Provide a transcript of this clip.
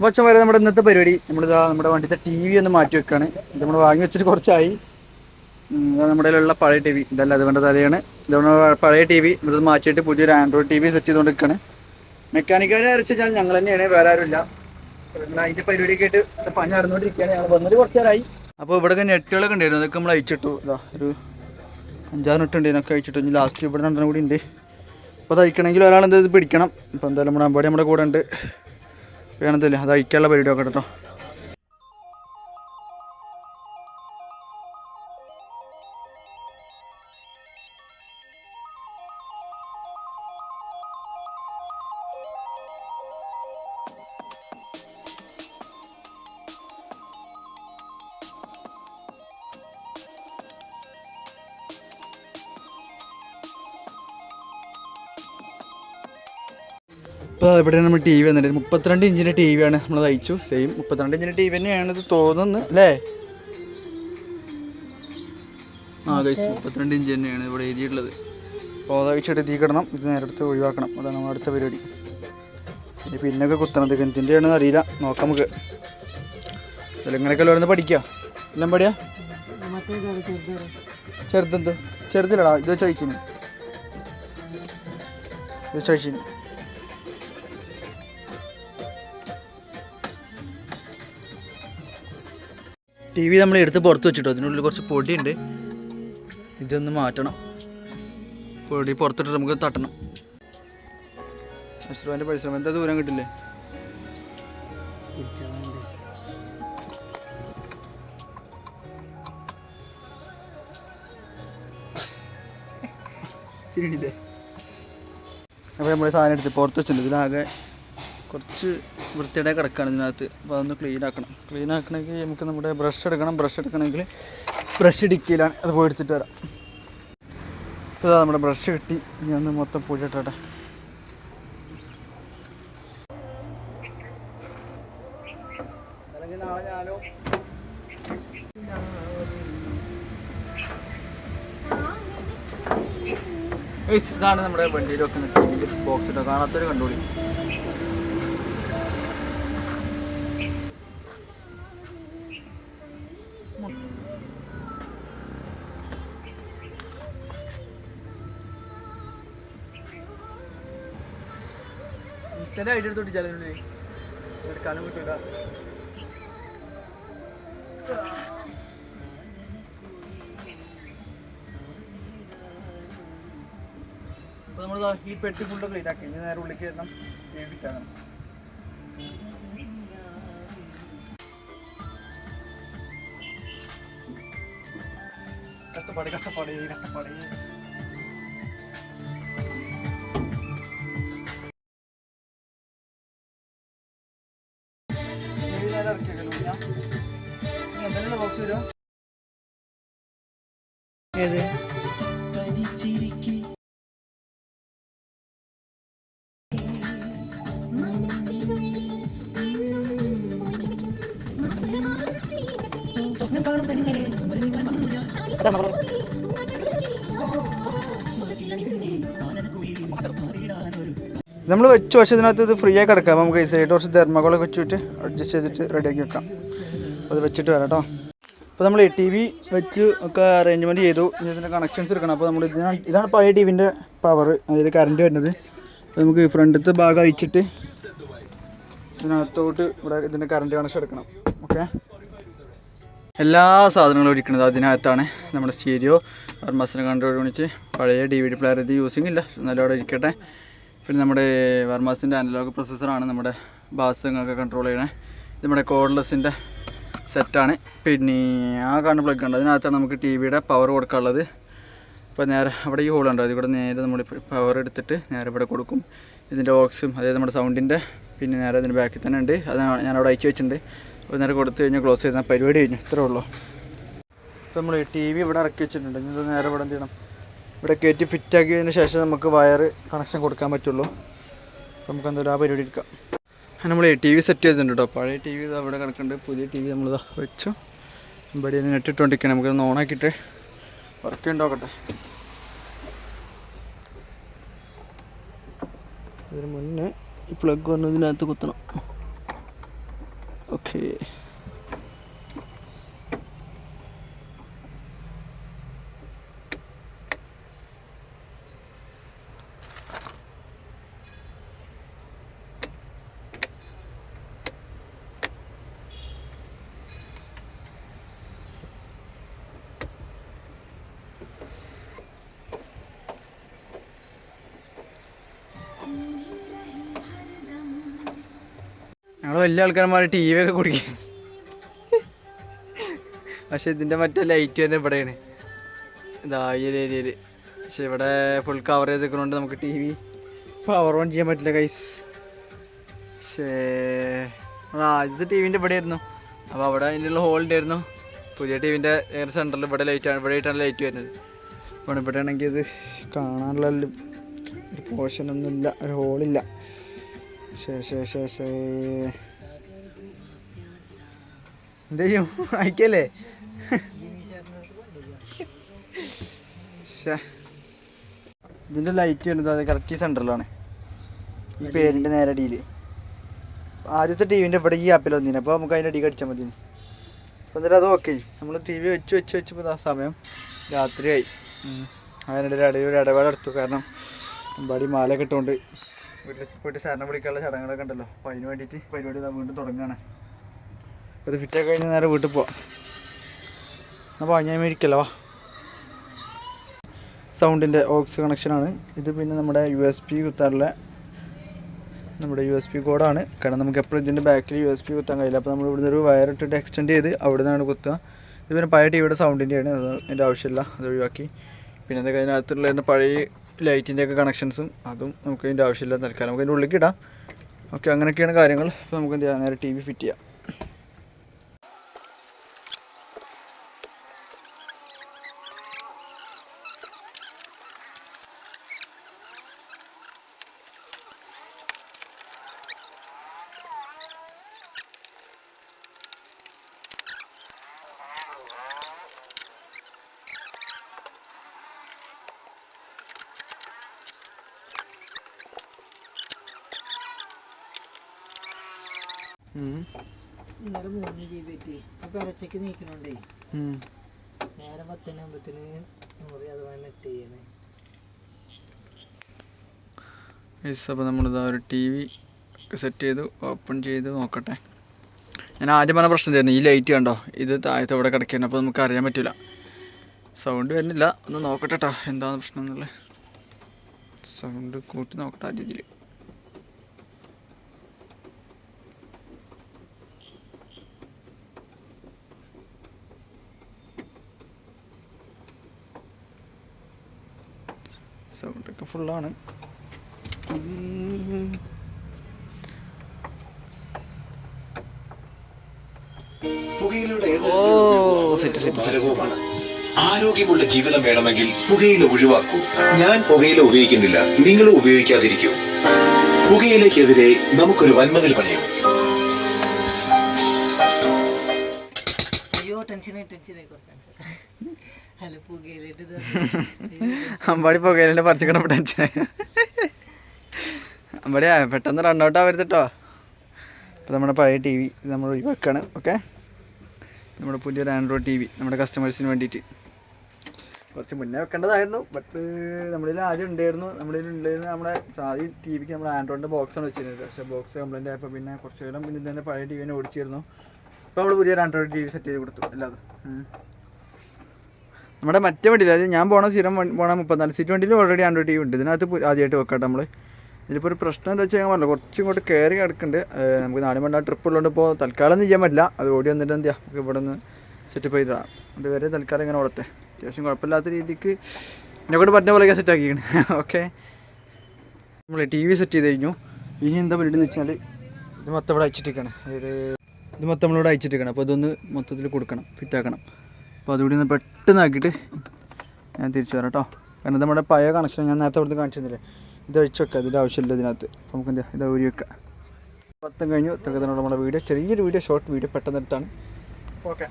കുറച്ച് വരെ നമ്മുടെ ഇന്നത്തെ പരിപാടി. നമ്മളിതാ നമ്മുടെ വണ്ടിത്തെ ടി വി ഒന്ന് മാറ്റി വെക്കാണ്. ഇത് നമ്മൾ വാങ്ങി വെച്ചിട്ട് കുറച്ചായി. നമ്മുടെ ഉള്ള പഴയ ടി വി ഇതല്ല അതുകൊണ്ട് തലയാണ് ഇത് പഴയ ടി വി ഇത് മാറ്റിയിട്ട് പുതിയൊരു ആൻഡ്രോയിഡ് ടി വി സെറ്റ് ചെയ്തുകൊണ്ട് നിൽക്കുകയാണ് മെക്കാനിക്കാരെ അരച്ച് വെച്ചാൽ ഞങ്ങൾ തന്നെയാണ് വേറെ ആരുമില്ല. അതിന്റെ പരിപാടി കേട്ട് പണി നടന്നുകൊണ്ടിരിക്കുകയാണ്. ഞങ്ങൾ വന്നിട്ട് കുറച്ച് നേരമായി അപ്പോൾ ഇവിടെ നെറ്റുകളൊക്കെ ഉണ്ടായിരുന്നു അതൊക്കെ നമ്മൾ അയച്ചിട്ടു ഇതാ ഒരു അഞ്ചാറ് നെറ്റ് ഉണ്ട്. ഇതിനൊക്കെ അയച്ചിട്ടു ഇനി ലാസ്റ്റ് ഇവിടെ രണ്ടെണ്ണം കൂടി ഉണ്ട്. അപ്പോൾ അത് അയക്കണമെങ്കിൽ ഒരാൾ എന്താ ഇത് പിടിക്കണം. ഇപ്പോൾ എന്തായാലും നമ്മുടെ അമ്പാടി നമ്മുടെ കൂടെ ഉണ്ട്. വേണമെന്നില്ല അത് അയക്കാനുള്ള പരിപാടി നോക്കട്ടെ ഇപ്പോൾ ഇവിടെ നമ്മൾ ടി വി വന്നിട്ട് മുപ്പത്തിരണ്ട് ഇഞ്ചിന്റെ ടി വിയാണ് നമ്മൾ തയ്ച്ചു. സെയിം മുപ്പത്തിരണ്ട് ഇഞ്ചിന്റെ ടി വി തന്നെയാണ് ഇത് തോന്നുന്നു അല്ലേ? ആ കൈസ് മുപ്പത്തിരണ്ട് ഇഞ്ച് തന്നെയാണ് ഇവിടെ എഴുതിയിട്ടുള്ളത്. അപ്പോൾ അത് അയച്ചിട്ട് തീ കിടണം ഇത് നേരത്തെ ഒഴിവാക്കണം. അതാണ് നമ്മുടെ അടുത്ത പരിപാടി. ഇനി പിന്നൊക്കെ കുത്തണത് എന്തിന്റെ ആണെന്ന് അറിയില്ല. നോക്കാം നമുക്ക്. അതിൽ ഇങ്ങനെയൊക്കെ ഓരോന്ന് പഠിക്കുക എല്ലാം പഠിയാ? ചെറുതെന്ത് ചെറുതില്ലടാ. ഇത് ചോദിച്ചിന് ഇത് ചോദിച്ചിന് ടി വി നമ്മൾ എടുത്ത് പുറത്ത് വെച്ചിട്ടു അതിനുള്ളിൽ കുറച്ച് പൊടിയുണ്ട്. ഇതൊന്ന് മാറ്റണം. പൊടി പുറത്തിട്ട് നമുക്ക് തട്ടണം. അശ്രുവാന്റെ പരിശ്രമം. എന്താ ദൂരം കിട്ടില്ലേ? തിരിണില്ലേ അപ്പോൾ നമ്മൾ സാധനം എടുത്ത് പുറത്ത് വെച്ചിട്ടുണ്ട്. ഇതിലാകെ കുറച്ച് വൃത്തിയുടെ കിടക്കുകയാണ് ഇതിനകത്ത്. അപ്പോൾ അതൊന്ന് ക്ലീൻ ആക്കണം. ക്ലീൻ ആക്കണമെങ്കിൽ നമുക്ക് നമ്മുടെ ബ്രഷ് എടുക്കണം. ബ്രഷ് എടുക്കണമെങ്കിൽ ബ്രഷ് ഇടിക്കലാണ് അത് പോയി എടുത്തിട്ട് വരാം. ഇതാ നമ്മുടെ ബ്രഷ് കിട്ടി. ഇനി ഒന്ന് മൊത്തം ഞാനോ ഏയ് ഇതാണ് നമ്മുടെ വണ്ടിയിൽ വെക്കുന്ന കാണാത്തൊരു കണ്ടോളി ഇൻസ്റ്റന്റ് ഐഡിയ എടുത്തോട്ട് ചാലേ എടുക്കാനും കിട്ടൂല. അപ്പോൾ നമ്മൾ ഈ പെട്ടി ഫുള്ള് ക്ലീൻ ആക്കി. ഇനി നേരെ ഉള്ളിലേക്ക് വരണം. ഫിറ്റാകണം കഷ്ടപ്പാട് കഷ്ടപ്പാട് കഷ്ടപ്പാട്. നമ്മൾ വെച്ച് പക്ഷേ ഇതിനകത്ത് ഇത് ഫ്രീ ആയി കിടക്കാം. നമുക്ക് ഈ സൈഡ് കുറച്ച് തെർമകോളൊക്കെ വെച്ചിട്ട് അഡ്ജസ്റ്റ് ചെയ്തിട്ട് റെഡിയാക്കി വെക്കാം. അത് വെച്ചിട്ട് വരാം കേട്ടോ അപ്പോൾ നമ്മൾ ടി വി വെച്ച് ഒക്കെ അറേഞ്ച്മെന്റ് ചെയ്തു. ഇതിന്റെ കണക്ഷൻസ് എടുക്കണം. അപ്പോൾ നമ്മൾ ഇതിനാണ് ഇതാണ് പഴയ ടി വിന്റെ പവർ അതായത് കറണ്ട് വരുന്നത്. നമുക്ക് ഫ്രണ്ടത്തെ ഭാഗം അയച്ചിട്ട് ഇതിനകത്തോട്ട് ഇവിടെ ഇതിന്റെ കറണ്ട് കണക്ഷൻ എടുക്കണം. ഓക്കെ എല്ലാ സാധനങ്ങളും ഇരിക്കുന്നത് അതിനകത്താണ് നമ്മുടെ സ്റ്റീരിയോ. വർമാസിനെ കണ്ടുപിടിച്ച് പഴയ ഡി വി ഡി പ്ലെയർ ഇത് യൂസിങ് ഇല്ല. എന്നാലും ഇരിക്കട്ടെ. പിന്നെ നമ്മുടെ വർമാസിന്റെ അനലോഗ് പ്രൊസസ്സറാണ് നമ്മുടെ ബാസങ്ങളൊക്കെ കൺട്രോൾ ചെയ്യണേ. നമ്മുടെ കോഡ്ലെസ്സിന്റെ സെറ്റാണ് പിന്നെ ആ കാണുന്ന പ്ലഗ് ഉണ്ട് അതിനകത്താണ് നമുക്ക് ടി വിയുടെ പവർ കൊടുക്കാനുള്ളത്. ഇപ്പോൾ നേരെ അവിടെ ഈ ഹോളുണ്ട് അതിൽ കൂടെ നേരെ നമ്മൾ പവർ എടുത്തിട്ട് നേരെ ഇവിടെ കൊടുക്കും. ഇതിന്റെ ഓക്സും അതായത് നമ്മുടെ സൗണ്ടിന്റെ പിന്നെ നേരെ അതിന്റെ ബാക്കിൽ തന്നെ ഉണ്ട്. അത് ഞാൻ അവിടെ അയച്ചു വെച്ചിട്ടുണ്ട്. നേരെ കൊടുത്തു കഴിഞ്ഞാൽ ക്ലോസ് ചെയ്താൽ പരിപാടി കഴിഞ്ഞു. ഇത്രേ ഉള്ളൂ. ഇപ്പോൾ നമ്മൾ ടി വി ഇവിടെ ഇറക്കി വെച്ചിട്ടുണ്ട്. ഇനി നേരെ ഇവിടെ എന്ത് ചെയ്യണം? ഇവിടെ കയറ്റി ഫിറ്റ് ആക്കിയതിന് ശേഷം നമുക്ക് വയർ കണക്ഷൻ കൊടുക്കാൻ പറ്റുള്ളൂ. നമുക്ക് എന്തായാലും ആ പരിപാടി എടുക്കാം. നമ്മൾ ടി വി സെറ്റ് ചെയ്തിട്ടുണ്ട് കേട്ടോ പഴയ ടി വി അവിടെ കിടക്കുന്നുണ്ട്. പുതിയ ടി വി നമ്മൾ വെച്ചു. ഇവിടെ നെറ്റ് നെട്ടിട്ടുകൊണ്ടിരിക്കണം നമുക്കൊന്ന് ഓണാക്കിയിട്ട് വർക്ക് ഉണ്ടാക്കട്ടെ അതിന് മുന്നേ ഈ പ്ലഗ് വന്നതിനകത്ത് കുത്തണം. ഓക്കെ വലിയ ആൾക്കാരന്മാർ ടി വി ഒക്കെ കുടിക്കും. പക്ഷെ ഇതിന്റെ മറ്റേ ലൈറ്റ് തന്നെ ഇവിടെയാണ്. ഇതാ ഈ ഒരു ഏരിയയിൽ പക്ഷെ ഇവിടെ ഫുൾ കവർ ചെയ്ത് നമുക്ക് ടി വി പവർ ഓൺ ചെയ്യാൻ പറ്റില്ല കൈസ് പക്ഷേ ആദ്യത്തെ ടി വിന്റെ ഇവിടെ ആയിരുന്നു അപ്പോൾ അവിടെ അതിന്റെ ഹോൾ ഉണ്ടായിരുന്നു പുതിയ ടി വിന്റെ സെന്ററിൽ ഇവിടെ ലൈറ്റാണ് ഇവിടെ ആയിട്ടാണ് ലൈറ്റ് വരുന്നത്. അപ്പോൾ ഇവിടെ ആണെങ്കിൽ ഇത് കാണാനുള്ള ഒരു പോർഷനൊന്നുമില്ല ഒരു ഹോളില്ല എന്ത് ചെയ്യും? അയക്കല്ലേ. ഇതിന്റെ ലൈറ്റ് വരുന്നത് അത് കറക്റ്റ് സെന്ററിലാണ് ഈ പേരിന്റെ നേരെ അടിയിൽ ആദ്യത്തെ ടിവിന്റെ ഇവിടെ ഈ ആപ്പിൽ വന്നിന്. അപ്പോൾ നമുക്ക് അതിന്റെ അടിയിൽ അടിച്ചാൽ മതി. അപ്പോൾ എന്നിട്ട് അത് ഓക്കെ നമ്മൾ ടി വി വെച്ച് വെച്ച് വെച്ചപ്പോൾ ആ സമയം രാത്രിയായി. അതിനിടയിൽ ഇടയിൽ ഒരു ഇടവേള എടുത്തു. കാരണം അമ്പാടി മാല ഇട്ടുകൊണ്ട് വീട്ടിൽ പോയിട്ട് സാറിനെ വിളിക്കാനുള്ള ചടങ്ങുകളൊക്കെ ഉണ്ടല്ലോ. അപ്പോൾ അതിന് വേണ്ടിയിട്ട് പരിപാടി വീണ്ടും തുടങ്ങുകയാണ് അപ്പോൾ ഇത് ഫിറ്റൊക്കെ കഴിഞ്ഞ് നേരെ വീട്ടിൽ പോവാം. അപ്പോൾ ഞാൻ ഇരിക്കല്ലോ വാ. സൗണ്ടിന്റെ ഓക്സ് കണക്ഷനാണ് ഇത് പിന്നെ നമ്മുടെ യു എസ് പി കുത്താനുള്ള നമ്മുടെ യു എസ് പി കോഡാണ് കാരണം നമുക്ക് എപ്പോഴും ഇതിന്റെ ബാക്കിൽ യു എസ് പി കുത്താൻ കഴിയില്ല. അപ്പോൾ നമ്മൾ ഇവിടുന്ന് ഒരു വയർ ഇട്ടിട്ട് എക്സ്റ്റെൻഡ് ചെയ്ത് അവിടെ നിന്നാണ് കുത്തുക. ഇത് പിന്നെ പഴയ ടിവിയുടെ സൗണ്ടിന്റെയാണ് അത് അതിന്റെ ആവശ്യമില്ല. അത് ഒഴിവാക്കി. പിന്നെ എന്തൊക്കെ അതിനകത്തുള്ള പഴയ ലൈറ്റിന്റെ ഒക്കെ കണക്ഷൻസും അതും നമുക്ക് അതിന്റെ ആവശ്യമില്ല തൽക്കാലം നമുക്ക് അതിന്റെ ഉള്ളിലേക്ക് ഇടാം. ഓക്കെ അങ്ങനെയൊക്കെയാണ് കാര്യങ്ങൾ. അപ്പോൾ നമുക്ക് എന്ത് ചെയ്യാം? നേരെ ടി വി ഫിറ്റ് ചെയ്യാം. ഇന്നലെ മൂന്ന് ജി ബി എത്തി ഇപ്പൊ ഇറച്ചക്ക് നീക്കണോണ്ടേ. നേരെ പത്തിന് അമ്പത്തിന് നൂറ് ശതമാനം നെറ്റ് ചെയ്യണേ. അപ്പോൾ നമ്മളിതാ ഒരു ടി വി സെറ്റ് ചെയ്തു ഓപ്പൺ ചെയ്ത് നോക്കട്ടെ. ഞാൻ ആദ്യം പറഞ്ഞ പ്രശ്നം തരുന്നു ഈ ലൈറ്റ് കണ്ടോ? ഇത് താഴത്ത് ഇവിടെ കിടക്കുകയാണ് അപ്പോൾ നമുക്ക് അറിയാൻ പറ്റില്ല സൗണ്ട് വരുന്നില്ല. ഒന്ന് നോക്കട്ടെ കേട്ടോ എന്താണ് പ്രശ്നം എന്നുള്ളത്? സൗണ്ട് കൂട്ടി നോക്കട്ടെ ആ രീതിയിൽ സൗണ്ടൊക്കെ ഫുള്ളാണ്. ആരോഗ്യമുള്ള ജീവിതം വേണമെങ്കിൽ പുകയില ഒഴിവാക്കൂ. ഞാൻ പുകയില ഉപയോഗിക്കുന്നില്ല. നിങ്ങളും ഉപയോഗിക്കാതിരിക്കൂ. പുകയിലയ്ക്കെതിരെ നമുക്കൊരു വൻമതിൽ പണിയാം. അമ്പാടി പുകയിലെ പറിച്ചിക്കണം ടെൻഷൻ അമ്പാടിയാ പെട്ടെന്ന് റണ്ണൗട്ട് ആവരുത് കേട്ടോ അപ്പോൾ നമ്മുടെ പഴയ ടി വി നമ്മൾ ഒഴിവാക്കാണ് ഓക്കെ നമ്മുടെ പുതിയൊരു ആൻഡ്രോയിഡ് ടി വി നമ്മുടെ കസ്റ്റമേഴ്സിന് വേണ്ടിയിട്ട്. കുറച്ച് മുന്നേ വെക്കേണ്ടതായിരുന്നു ബട്ട് നമ്മുടെ ആദ്യം ഉണ്ടായിരുന്നു നമ്മുടെ ഉണ്ടായിരുന്ന നമ്മുടെ സാധി ടി വിക്ക് നമ്മുടെ ആൻഡ്രോയിഡിന്റെ ബോക്സാണ് വെച്ചിരുന്നത്. പക്ഷേ ബോക്സ് കംപ്ലൈന്റ് ആയപ്പോൾ പിന്നെ കുറച്ച് നേരം പിന്നെ തന്നെ പഴയ ടി വിനെ ഓടിച്ചിരുന്നു. ഇപ്പോൾ നമ്മൾ പുതിയൊരു ആൻഡ്രോയിഡ് ടി വി സെറ്റ് ചെയ്ത് കൊടുത്തു എല്ലാതും. നമ്മുടെ മറ്റേ വണ്ടിയിൽ അതായത് ഞാൻ പോണ സ്ഥിരം പോണ മുപ്പത്തിനാല് സീറ്റ് വണ്ടിയിൽ ഓൾറെഡി ആൻഡ്രോയിഡ് ടി വി ഉണ്ട്. ഇതിനകത്ത് ആദ്യമായിട്ട് വെക്കട്ടെ നമ്മൾ ഇതിലിപ്പോൾ ഒരു പ്രശ്നം എന്താ വെച്ചാൽ ഞാൻ പറഞ്ഞു കുറച്ചും ഇങ്ങോട്ട് കയറി കിടക്കുന്നുണ്ട് നമുക്ക് നാല് മണി ട്രിപ്പ് ഉള്ളതുകൊണ്ട് ഇപ്പോൾ തൽക്കാലം ഒന്നും ചെയ്യാൻ പറ്റില്ല. അത് ഓടി വന്നിട്ട് എന്താ നമുക്ക് ഇവിടെ നിന്ന് സെറ്റപ്പ് ചെയ്തതാണ് അതുവരെ തൽക്കാലം ഇങ്ങനെ ഓടട്ടെ. അത്യാവശ്യം കുഴപ്പമില്ലാത്ത രീതിക്ക് എന്നെ കൊണ്ട് പറ്റുന്ന പോലെ സെറ്റ് ആക്കിയാണ് ഓക്കെ നമ്മൾ ടി വി സെറ്റ് ചെയ്ത് കഴിഞ്ഞു. ഇനി എന്താ പരിപാടി എന്ന് വെച്ചാൽ ഇത് മൊത്തം ഇവിടെ അയച്ചിട്ടിരിക്കണം. അതായത് ഇത് മൊത്തം നമ്മളിവിടെ അയച്ചിട്ടിരിക്കണം. അപ്പോൾ ഇതൊന്ന് മൊത്തത്തിൽ കൊടുക്കണം. ഫിറ്റാക്കണം അപ്പോൾ അതുകൂടി ഒന്ന് പെട്ടെന്ന് ആക്കിയിട്ട് ഞാൻ തിരിച്ചു വരാം കേട്ടോ. കാരണം നമ്മുടെ പഴയ കണക്ഷൻ ഞാൻ നേരത്തെ അവിടുന്ന് കാണിച്ചു തന്നില്ലേ ഇത് ഒഴിച്ചു വെക്കാം ഇതിന്റെ ആവശ്യമില്ല ഇതിനകത്ത്. നമുക്ക് എന്താ ഇത് ഊരി വെക്കാം. പത്തും കഴിഞ്ഞു. ഇത്രയൊക്കെ നമ്മുടെ വീഡിയോ. ചെറിയൊരു വീഡിയോ ഷോർട്ട് വീഡിയോ പെട്ടെന്ന് എടുത്താണ്. ഓക്കെ.